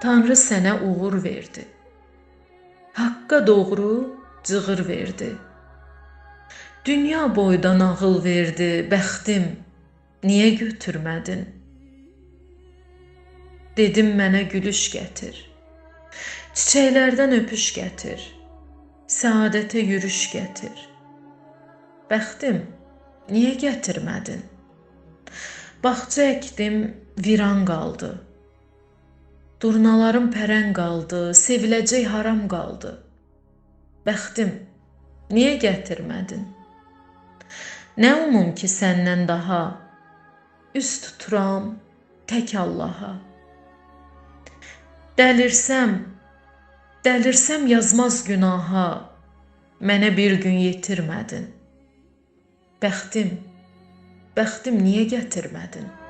Tanrı sənə uğur verdi. Haqqa doğru cığır verdi. Dünya boyda nağıl verdi, bəxtim, niyə götürmədin? Dedim mənə gülüş gətir. Çiçəklərdən öpüş gətir. Səadətə yürüş gətir. Bəxtim, niyə gətirmədin? Bağça əkdim, viran qaldı. Durnalarım pərən qaldı, seviləcək haram qaldı. Bəxtim, niyə gətirmədin? Nə umum ki səndən daha üst tuturam tək Allaha. Dəlirsəm, dəlirsəm yazmaz günaha. Mənə bir gün yetirmədin. Bəxtim, bəxtim niyə gətirmədin?